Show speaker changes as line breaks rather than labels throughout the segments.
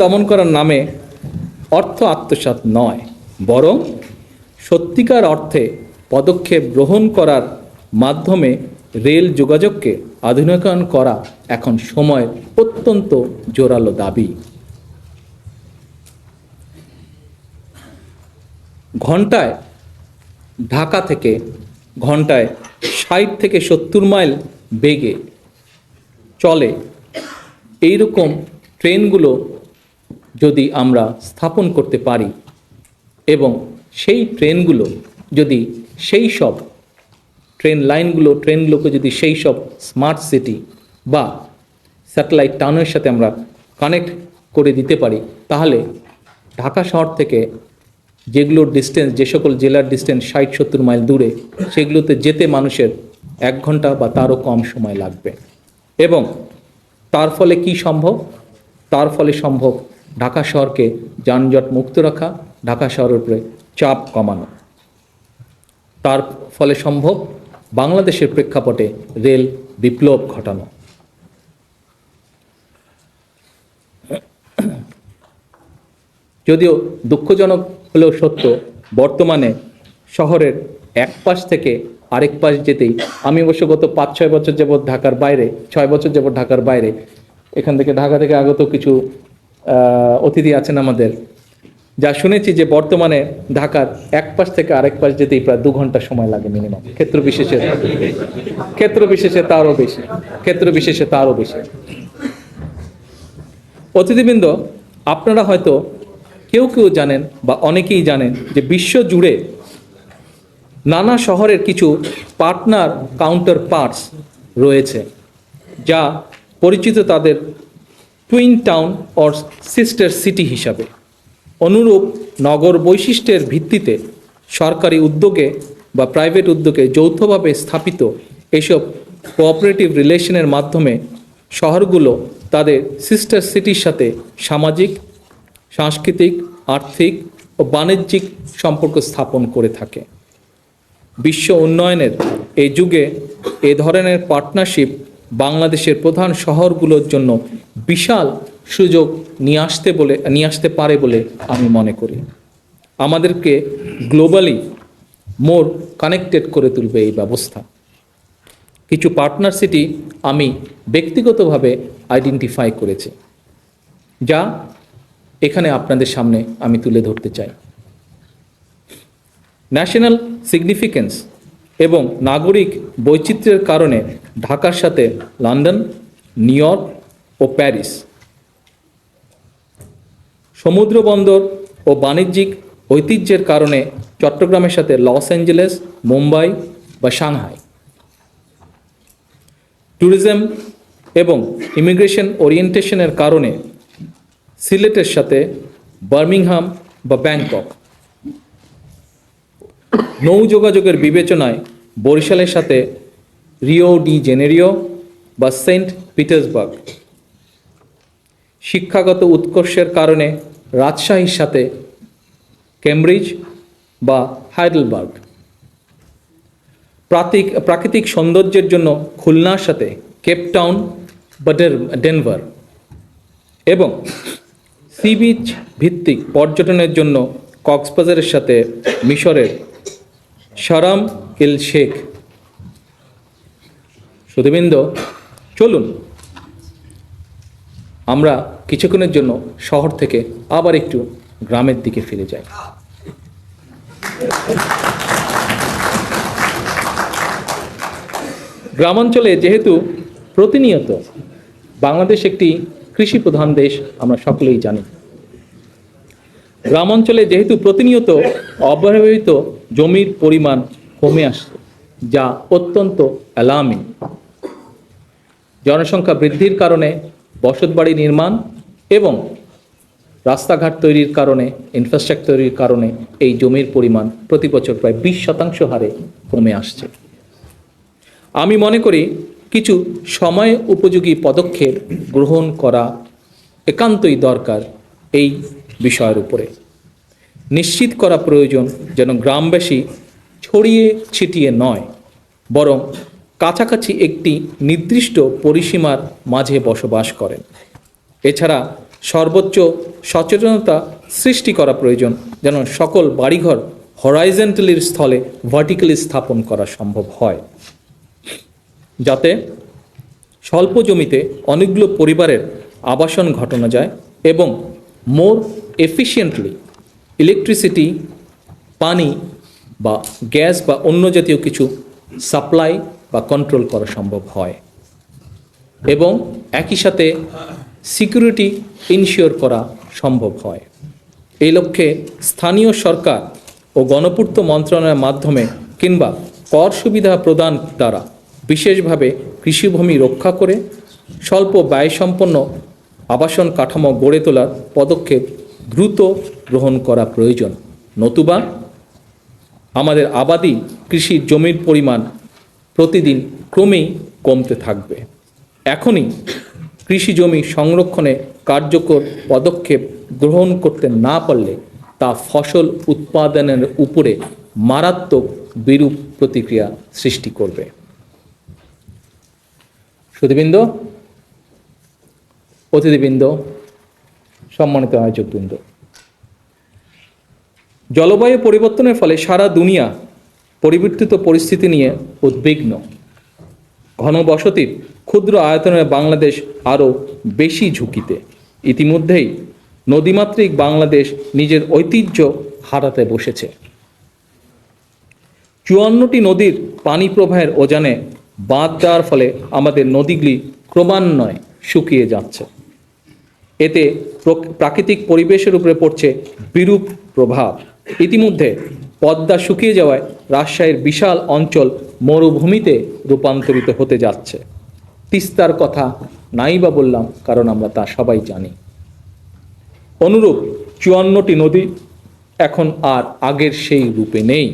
দমন করার নামে অর্থ আত্মসাৎ নয় বরং সত্যিকার অর্থে পদক্ষেপ গ্রহণ করার মাধ্যমে রেল যোগাযোগকে আধুনিকায়ন করা এখন সময়ের অত্যন্ত জোরালো দাবি। ঘন্টায় ঢাকা থেকে ঘন্টায় ষাট থেকে সত্তর মাইল বেগে চলে। এই রকম ট্রেনগুলো যদি আমরা স্থাপন করতে পারি এবং সেই ট্রেনগুলো যদি সেই সব ট্রেন লাইনগুলো ট্রেনগুলোকে যদি সেই সব স্মার্ট সিটি বা স্যাটেলাইট টাউনের সাথে আমরা কানেক্ট করে দিতে পারি, তাহলে ঢাকা শহর থেকে যেগুলোর ডিস্টেন্স যে সকল জেলার ডিস্টেন্স ষাট, সত্তর মাইল দূরে, সেগুলোতে যেতে মানুষের এক ঘণ্টা বা তারও কম সময় লাগবে। এবং তার ফলে কি সম্ভব? তার ফলে সম্ভব ঢাকা শহরকে যানজট মুক্ত রাখা, ঢাকা শহরের উপরে চাপ কমানো। তার ফলে সম্ভব বাংলাদেশের প্রেক্ষাপটে রেল বিপ্লব ঘটানো। যদিও দুঃখজনক হলেও সত্য, বর্তমানে শহরের এক পাশ থেকে আরেক পাশ যেতেই আমি অবশ্য গত পাঁচ, ছয় বছর যাবৎ ঢাকার বাইরে, ছয় বছর যাবৎ ঢাকার বাইরে, এখান থেকে ঢাকা থেকে আগত কিছু অতিথি আছেন আমাদের যা শুনেছি যে বর্তমানে ঢাকার এক পাশ থেকে আরেক পাশ যেতেই প্রায় দু ঘণ্টা সময় লাগে মিনিমাম ক্ষেত্র বিশেষে ক্ষেত্র বিশেষে তারও বেশি। ক্ষেত্র বিশেষে তারও বেশি। অতিথিবৃন্দ, আপনারা হয়তো কেউ কেউ জানেন বা অনেকেই জানেন যে বিশ্ব জুড়ে নানা শহরের কিছু পার্টনার কাউন্টার পার্টস রয়েছে, যা পরিচিত তাদের twin town or sister city হিসাবে। অনুরূপ নগর বৈশিষ্ট্যের ভিত্তিতে সরকারি উদ্যোগে বা প্রাইভেট উদ্যোগে যৌথভাবে স্থাপিত এসব কোঅপারেটিভ রিলেশনের মাধ্যমে শহরগুলো তাদের সিস্টার সিটির সাথে সামাজিক, সাংস্কৃতিক, আর্থিক ও বাণিজ্যিক সম্পর্ক স্থাপন করে থাকে। বিশ্ব উন্নয়নের এই যুগে এ ধরনের পার্টনারশিপ বাংলাদেশের প্রধান শহরগুলোর জন্য বিশাল সুযোগ নিয়ে আসতে বলে, নিয়ে আসতে পারে বলে আমি মনে করি। আমাদেরকে গ্লোবালি মোর কানেক্টেড করে তুলবে এই ব্যবস্থা। কিছু পার্টনার সিটি আমি ব্যক্তিগতভাবে আইডেন্টিফাই করেছি, যা এখানে আপনাদের সামনে আমি তুলে ধরতে চাই। ন্যাশনাল সিগনিফিকেন্স এবং নাগরিক বৈচিত্র্যের কারণে ঢাকার সাথে লন্ডন, নিউ ইয়র্ক ও প্যারিস সমুদ্র বন্দর ও বাণিজ্যিক ঐতিহ্যের কারণে চট্টগ্রামের সাথে লস অ্যাঞ্জেলেস, মুম্বাই বা সাংহাই। ট্যুরিজম এবং ইমিগ্রেশন ওরিয়েন্টেশনের কারণে সিলেটের সাথে বার্মিংহাম বা ব্যাংকক। নৌ যোগাযোগের বিবেচনায় বরিশালের সাথে রিও ডি জেনেরিও বা সেন্ট পিটার্সবার্গ। শিক্ষাগত উৎকর্ষের কারণে রাজশাহীর সাথে কেমব্রিজ বা হাইডেলবার্গ। প্রাতিক, প্রাকৃতিক সৌন্দর্যের জন্য খুলনার সাথে কেপটাউন বা ডেনভার এবং সি বিচ ভিত্তিক পর্যটনের জন্য কক্সবাজারের সাথে মিশরের সারাম ইল শেখ। সুধীবৃন্দ, চলুন। আমরা কিছুক্ষণের জন্য শহর থেকে আবার একটু গ্রামের দিকে ফিরে যাই। গ্রামাঞ্চলে যেহেতু প্রতিনিয়ত বাংলাদেশ একটি কৃষি প্রধান দেশ, আমরা সকলেই জানি। গ্রামাঞ্চলে যেহেতু প্রতিনিয়ত অব্যবহৃত জমির পরিমাণ কমে আসছে, যা অত্যন্ত অ্যালার্মিং। জনসংখ্যা বৃদ্ধির কারণে বসতবাড়ি নির্মাণ এবং রাস্তাঘাট তৈরির কারণে ইনফ্রাস্ট্রাকচার তৈরির কারণে এই জমির পরিমাণ প্রতি বছর প্রায় বিশ শতাংশ হারে কমে আসছে। আমি মনে করি কিছু সময় উপযোগী পদক্ষেপ গ্রহণ করা একান্তই দরকার এই বিষয়ের উপরে। নিশ্চিত করা প্রয়োজন যেন গ্রামবাসী ছড়িয়ে ছিটিয়ে নয়, বরং কাছাকাছি একটি নির্দিষ্ট পরিসীমার মাঝে বসবাস করেন। এছাড়া সর্বোচ্চ সচেতনতা সৃষ্টি করা প্রয়োজন যেন সকল বাড়িঘর হরাইজেন্টালির স্থলে ভার্টিক্যালি স্থাপন করা সম্ভব হয়। যাতে স্বল্প জমিতে অনেকগুলো পরিবারের আবাসন ঘটানো যায় এবং মোর এফিশিয়েন্টলি ইলেকট্রিসিটি, পানি বা গ্যাস বা অন্য জাতীয় কিছু সাপ্লাই বা কন্ট্রোল করা সম্ভব হয়। এবং একই সাথে সিকিউরিটি ইনশিওর করা সম্ভব হয়। এই লক্ষ্যে স্থানীয় সরকার ও গণপূর্ত মন্ত্রণালয়ের মাধ্যমে কিংবা কর সুবিধা প্রদান দ্বারা বিশেষভাবে কৃষিভূমি রক্ষা করে স্বল্প ব্যয়সম্পন্ন আবাসন কাঠামো গড়ে তোলার পদক্ষেপ দ্রুত গ্রহণ করা প্রয়োজন। নতুবা আমাদের আবাদি কৃষির জমির পরিমাণ প্রতিদিন ক্রমেই কমতে থাকবে। এখনই কৃষি জমি সংরক্ষণে কার্যকর পদক্ষেপ গ্রহণ করতে না পারলে তা ফসল উৎপাদনের উপরে মারাত্মক বিরূপ প্রতিক্রিয়া সৃষ্টি করবে। সুধীবৃন্দ, অতিথিবৃন্দ, সম্মানিত আয়োজকবৃন্দ, জলবায়ু পরিবর্তনের ফলে সারা দুনিয়া পরিবর্তিত পরিস্থিতি নিয়ে উদ্বিগ্ন। ঘনবসতির ক্ষুদ্র আয়তনের বাংলাদেশ আরও বেশি ঝুঁকিতে। ইতিমধ্যেই নদীমাতৃক বাংলাদেশ নিজের ঐতিহ্য হারাতে বসেছে। চুয়ান্নটি নদীর পানি প্রবাহের ওজানে বাঁধ দেওয়ার ফলে আমাদের নদীগুলি ক্রমান্বয়ে শুকিয়ে যাচ্ছে। এতে প্রাকৃতিক পরিবেশের উপরে পড়ছে বিরূপ প্রভাব। ইতিমধ্যে পদ্মা শুকিয়ে যাওয়ায় রাজশাহীর বিশাল অঞ্চল মরুভূমিতে রূপান্তরিত হতে যাচ্ছে। তিস্তার কথা নাই বা বললাম, কারণ আমরা তা সবাই জানি। অনুরূপ চুয়ান্নটি নদী এখন আর আগের সেই রূপে নেই।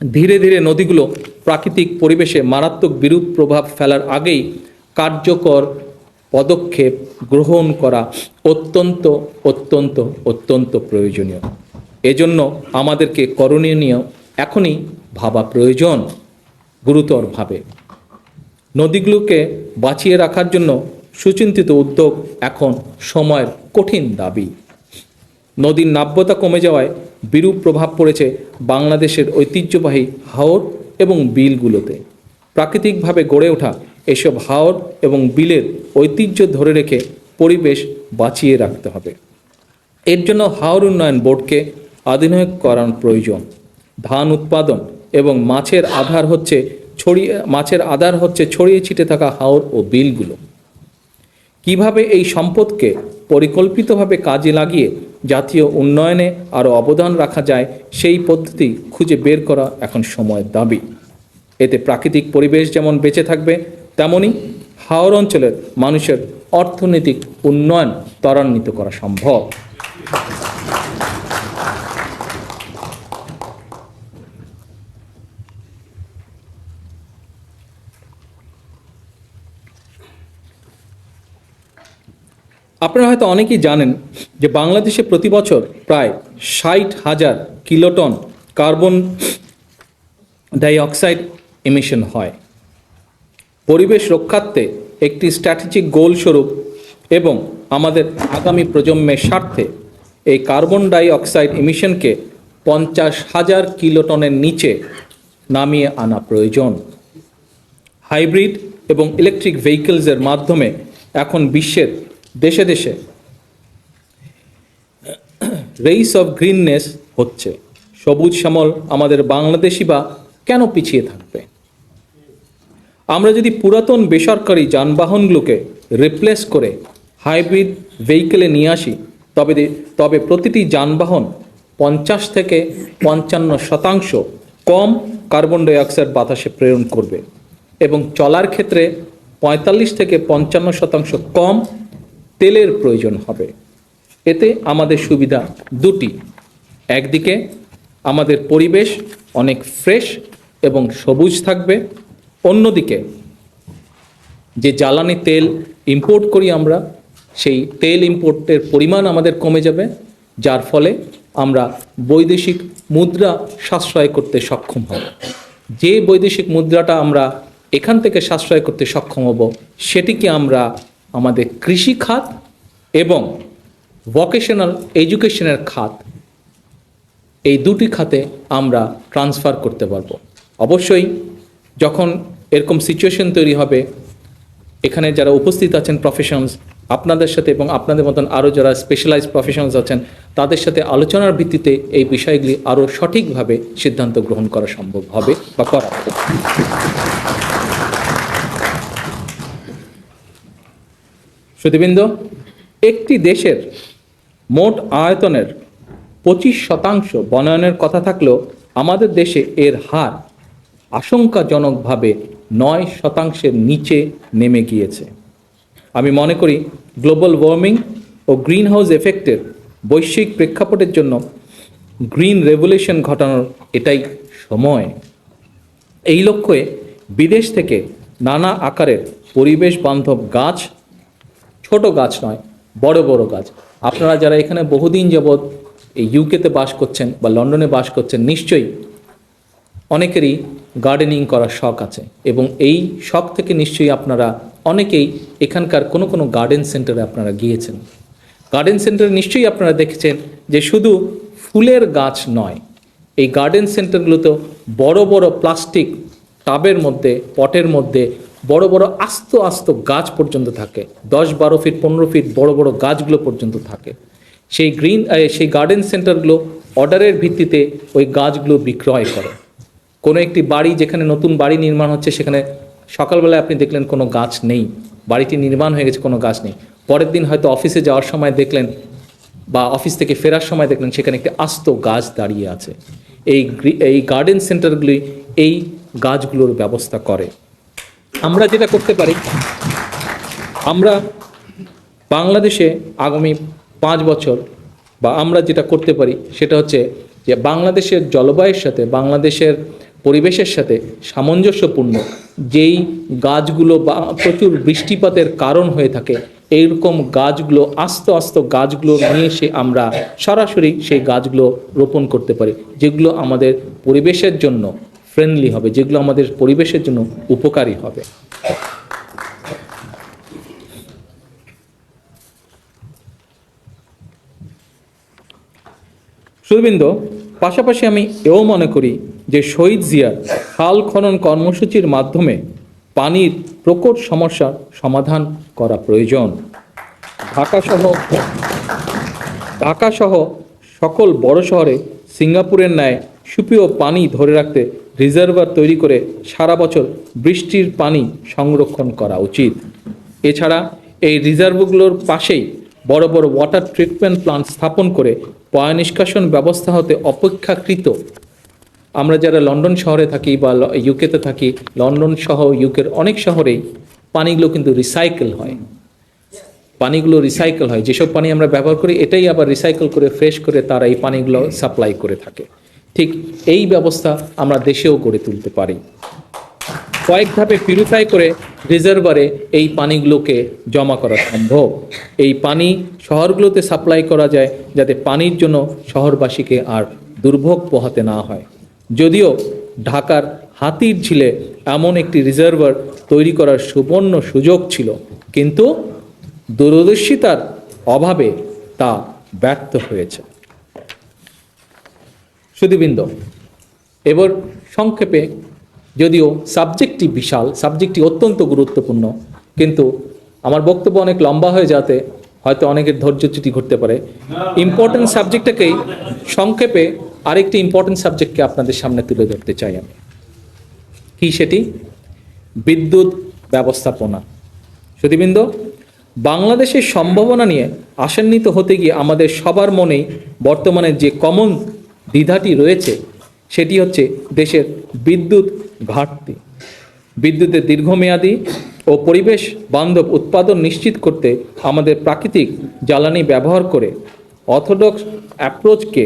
ধীরে ধীরে নদীগুলো প্রাকৃতিক পরিবেশে মারাত্মক বিরূপ প্রভাব ফেলার আগেই কার্যকর পদক্ষেপ গ্রহণ করা অত্যন্ত অত্যন্ত অত্যন্ত প্রয়োজনীয়। এজন্য আমাদেরকে করণীয় নিয়েও এখনই ভাবা প্রয়োজন, গুরুতরভাবে। নদীগুলোকে বাঁচিয়ে রাখার জন্য সুচিন্তিত উদ্যোগ এখন সময়ের কঠিন দাবি। নদীর নাব্যতা কমে যাওয়ায় বিরূপ প্রভাব পড়েছে বাংলাদেশের ঐতিহ্যবাহী হাওর এবং বিলগুলোতে। প্রাকৃতিকভাবে গড়ে ওঠা এসব হাওর এবং বিলের ঐতিহ্য ধরে রেখে পরিবেশ বাঁচিয়ে রাখতে হবে। এর জন্য হাওর উন্নয়ন বোর্ডকে আধুনিক করার প্রয়োজন। ধান উৎপাদন এবং মাছের আধার হচ্ছে ছড়িয়ে, মাছের আধার হচ্ছে ছড়িয়ে ছিটে থাকা হাওর ও বিলগুলো। কীভাবে এই সম্পদকে পরিকল্পিতভাবে কাজে লাগিয়ে জাতীয় উন্নয়নে আরও অবদান রাখা যায়, সেই পদ্ধতি খুঁজে বের করা এখন সময়ের দাবি। এতে প্রাকৃতিক পরিবেশ যেমন বেঁচে থাকবে, তেমনি হাওর অঞ্চলের মানুষের অর্থনৈতিক উন্নয়ন ত্বরান্বিত করা সম্ভব। আপনারা হয়তো অনেকেই জানেন যে বাংলাদেশে প্রতি বছর প্রায় ষাট হাজার কিলোটন কার্বন ডাইঅক্সাইড এমিশন হয়। পরিবেশ রক্ষার্থে একটি স্ট্র্যাটেজিক গোল স্বরূপ এবং আমাদের আগামী প্রজন্মের স্বার্থে এই কার্বন ডাই অক্সাইড এমিশনকে পঞ্চাশ হাজার কিলোটনের নিচে নামিয়ে আনা প্রয়োজন। হাইব্রিড এবং ইলেকট্রিক ভেহিকেলসের মাধ্যমে এখন বিশ্বের দেশে দেশে। রেইস অফ গ্রিননেস হচ্ছে। সবুজ শ্যামল আমাদের বাংলাদেশি বা কেন পিছিয়ে থাকবে? আমরা যদি পুরাতন বেসরকারি যানবাহনগুলোকে রিপ্লেস করে হাইব্রিড ভেহিকেলে নিয়ে আসি, তবে তবে প্রতিটি যানবাহন পঞ্চাশ থেকে পঞ্চান্ন শতাংশ কম কার্বন ডাইঅক্সাইড বাতাসে প্রেরণ করবে এবং চলার ক্ষেত্রে পঁয়তাল্লিশ থেকে পঞ্চান্ন শতাংশ কম তেলের প্রয়োজন হবে। এতে আমাদের সুবিধা দুটি। একদিকে আমাদের পরিবেশ অনেক ফ্রেশ এবং সবুজ থাকবে। অন্যদিকে যে জ্বালানি তেল ইম্পোর্ট করি আমরা, সেই তেল ইম্পোর্টের পরিমাণ আমাদের কমে যাবে, যার ফলে আমরা বৈদেশিক মুদ্রা সাশ্রয় করতে সক্ষম হব। যে বৈদেশিক মুদ্রাটা আমরা এখান থেকে সাশ্রয় করতে সক্ষম হব, সেটিকে আমরা আমাদের কৃষি খাত এবং ভোকেশনাল এডুকেশনের খাত, এই দুটি খাতে আমরা ট্রান্সফার করতে পারব। অবশ্যই যখন এরকম সিচুয়েশন তৈরি হবে, এখানে যারা উপস্থিত আছেন প্রফেশনস আপনাদের সাথে এবং আপনাদের মতন আরও যারা স্পেশালাইজ প্রফেশনস আছেন, তাদের সাথে আলোচনার ভিত্তিতে এই বিষয়গুলি আরও সঠিকভাবে সিদ্ধান্ত গ্রহণ করা সম্ভব হবে বা করা শ্রুতিবৃন্দ, একটি দেশের মোট আয়তনের পঁচিশ শতাংশ বনায়নের কথা থাকলেও আমাদের দেশে এর হার আশঙ্কাজনকভাবে নয় শতাংশের নিচে নেমে গিয়েছে। আমি মনে করি গ্লোবাল ওয়ার্মিং ও গ্রিন হাউস এফেক্টের বৈশ্বিক প্রেক্ষাপটের জন্য গ্রিন রেভলিউশন ঘটানোর এটাই সময়। এই লক্ষ্যে বিদেশ থেকে নানা আকারের পরিবেশ বান্ধব গাছ ছোট গাছ নয়, বড় বড় গাছ। আপনারা যারা এখানে বহুদিন যাবৎ এই ইউকেতে বাস করছেন বা লন্ডনে বাস করছেন, নিশ্চয়ই অনেকেরই গার্ডেনিং করার শখ আছে এবং এই শখ থেকে নিশ্চয়ই আপনারা অনেকেই এখানকার কোনো কোনো গার্ডেন সেন্টারে আপনারা গিয়েছেন। গার্ডেন সেন্টারে নিশ্চয়ই আপনারা দেখেছেন যে শুধু ফুলের গাছ নয়, এই গার্ডেন সেন্টারগুলোতে বড় বড় প্লাস্টিক টাবের মধ্যে পটের মধ্যে বড় বড় আস্ত আস্ত গাছ পর্যন্ত থাকে। দশ বারো ফিট, পনেরো ফিট বড় বড় গাছগুলো পর্যন্ত থাকে। সেই গ্রিন সেই গার্ডেন সেন্টারগুলো অর্ডারের ভিত্তিতে ওই গাছগুলো বিক্রয় করে। কোনো একটি বাড়ি যেখানে নতুন বাড়ি নির্মাণ হচ্ছে, সেখানে সকালবেলায় আপনি দেখলেন কোনো গাছ নেই। বাড়িটি নির্মাণ হয়ে গেছে, কোনো গাছ নেই। পরের দিন হয়তো অফিসে যাওয়ার সময় দেখলেন বা অফিস থেকে ফেরার সময় দেখলেন, সেখানে একটি আস্ত গাছ দাঁড়িয়ে আছে। এই এই গার্ডেন সেন্টারগুলি এই গাছগুলোর ব্যবস্থা করে। আমরা যেটা করতে পারি, আমরা বাংলাদেশে আগামী পাঁচ বছর বা আমরা যেটা করতে পারি সেটা হচ্ছে যে বাংলাদেশের জলবায়ুর সাথে, বাংলাদেশের পরিবেশের সাথে সামঞ্জস্যপূর্ণ যেই গাছগুলো বা প্রচুর বৃষ্টিপাতের কারণ হয়ে থাকে, এইরকম গাছগুলো, আস্তে আস্তে গাছগুলো নিয়ে এসে আমরা সরাসরি সেই গাছগুলো রোপণ করতে পারি, যেগুলো আমাদের পরিবেশের জন্য ফ্রেন্ডলি হবে, যেগুলো আমাদের পরিবেশের জন্য উপকারী হবে। সুরবিন্দ, পাশাপাশি আমি এও মনে করি যে শহীদ জিয়ার খাল খনন কর্মসূচির মাধ্যমে পানির প্রকট সমস্যার সমাধান করা প্রয়োজন। ঢাকাসহ ঢাকাসহ সকল বড় শহরে সিঙ্গাপুরের ন্যায় সুপেয় পানি ধরে রাখতে রিজার্ভার তৈরি করে সারা বছর বৃষ্টির পানি সংরক্ষণ করা উচিত। এছাড়া এই রিজার্ভগুলোর পাশেই বড় বড় ওয়াটার ট্রিটমেন্ট প্লান্ট স্থাপন করে পয় নিষ্কাশন ব্যবস্থা হতে অপেক্ষাকৃত। আমরা যারা লন্ডন শহরে থাকি বা ইউকেতে থাকি, লন্ডন সহ ইউকের অনেক শহরেই পানিগুলো কিন্তু রিসাইকেল হয়। পানিগুলো রিসাইকেল হয়। যেসব পানি আমরা ব্যবহার করি, এটাই আবার রিসাইকেল করে ফ্রেশ করে তারা এই পানিগুলো সাপ্লাই করে থাকে। ঠিক এই ব্যবস্থা আমরা দেশেও গড়ে তুলতে পারি। কয়েক ধাপে পিউরিফাই করে রিজার্ভারে এই পানিগুলোকে জমা করা সম্ভব। এই পানি শহরগুলোতে সাপ্লাই করা যায় যাতে পানির জন্য শহরবাসীকে আর দুর্ভোগ পোহাতে না হয়। যদিও ঢাকার হাতির ঝিলে এমন একটি রিজার্ভার তৈরি করার সুবর্ণ সুযোগ ছিল, কিন্তু দূরদর্শিতার অভাবে তা ব্যর্থ হয়েছে। সুদীবৃন্দ। এবার সংক্ষেপে যদিও সাবজেক্টটি বিশাল সাবজেক্টটি অত্যন্ত গুরুত্বপূর্ণ, কিন্তু আমার বক্তব্য অনেক লম্বা হয়ে যাতে হয়তো অনেকের ধৈর্যচ্যুতি ঘটতে পারে। ইম্পর্টেন্ট সাবজেক্টটাকেই সংক্ষেপে আরেকটি ইম্পর্টেন্ট সাবজেক্টকে আপনাদের সামনে তুলে ধরতে চাই আমি। কি সেটি? বিদ্যুৎ ব্যবস্থাপনা। সুদীবৃন্দ, বাংলাদেশের সম্ভাবনা নিয়ে আশান্বিত হতে গিয়ে আমাদের সবার মনেই বর্তমানে যে কমন দ্বিধাটি রয়েছে, সেটি হচ্ছে দেশের বিদ্যুৎ ঘাটতি। বিদ্যুতের দীর্ঘমেয়াদী ও পরিবেশ বান্ধব উৎপাদন নিশ্চিত করতে আমাদের প্রাকৃতিক জ্বালানি ব্যবহার করে অর্থোডক্স অ্যাপ্রোচকে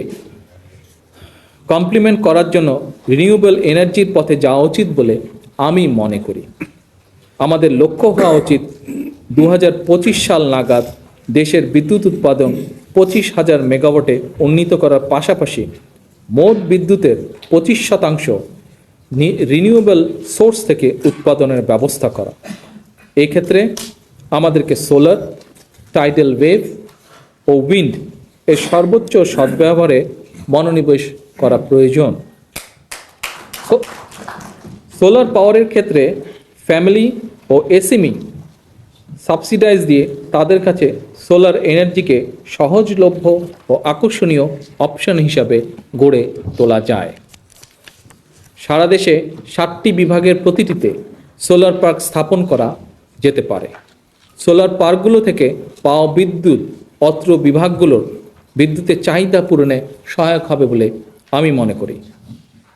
কমপ্লিমেন্ট করার জন্য রিনিউয়েবল এনার্জির পথে যাওয়া উচিত বলে আমি মনে করি। আমাদের লক্ষ্য হওয়া উচিত দু হাজার পঁচিশ সাল নাগাদ দেশের বিদ্যুৎ উৎপাদন পঁচিশ হাজার মেগাওয়াটে উন্নীত করার পাশাপাশি মোট বিদ্যুতের পঁচিশ শতাংশ রিনিউয়েবল সোর্স থেকে উৎপাদনের ব্যবস্থা করা। এই ক্ষেত্রে আমাদেরকে সোলার টাইডাল ওয়েভ ও উইন্ড এর সর্বোচ্চ সদ্ব্যবহারে মনোনিবেশ করা প্রয়োজন। সোলার পাওয়ারের ক্ষেত্রে ফ্যামিলি ও এসএমই সাবসিডাইজ দিয়ে তাদের কাছে সোলার এনার্জিকে সহজলভ্য ও আকর্ষণীয় অপশন হিসাবে গড়ে তোলা যায়। সারা দেশে ষাটটি বিভাগের প্রতিটিতে সোলার পার্ক স্থাপন করা যেতে পারে। সোলার পার্কগুলো থেকে পাওয়া বিদ্যুৎ অত্র বিভাগগুলোর বিদ্যুতের চাহিদা পূরণে সহায়ক হবে বলে আমি মনে করি।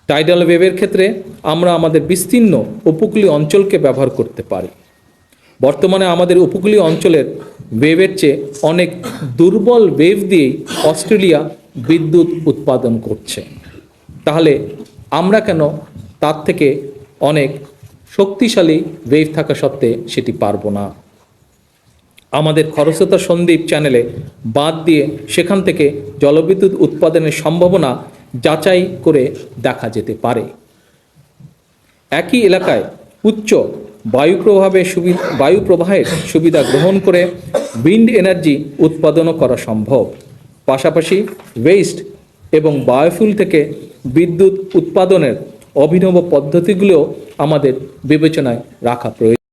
টাইডাল ওয়েভের ক্ষেত্রে আমরা আমাদের বিস্তীর্ণ উপকূলীয় অঞ্চলকে ব্যবহার করতে পারি। বর্তমানে আমাদের উপকূলীয় অঞ্চলের ওয়েভের চেয়ে অনেক দুর্বল ওয়েভ দিয়েই অস্ট্রেলিয়া বিদ্যুৎ উৎপাদন করছে। তাহলে আমরা কেন তার থেকে অনেক শক্তিশালী ওয়েভ থাকা সত্ত্বে সেটি পারব না? আমাদের খরস্রোতা সন্দীপ চ্যানেলে বাদ দিয়ে সেখান থেকে জলবিদ্যুৎ উৎপাদনের সম্ভাবনা যাচাই করে দেখা যেতে পারে। একই এলাকায় উচ্চ বায়ু প্রভাবের সুবিধা বায়ু প্রবাহের সুবিধা গ্রহণ করে উইন্ড এনার্জি উৎপাদনও করা সম্ভব। পাশাপাশি ওয়েস্ট এবং বায়োফুল থেকে বিদ্যুৎ উৎপাদনের অভিনব পদ্ধতিগুলো আমাদের বিবেচনায় রাখা প্রয়োজন।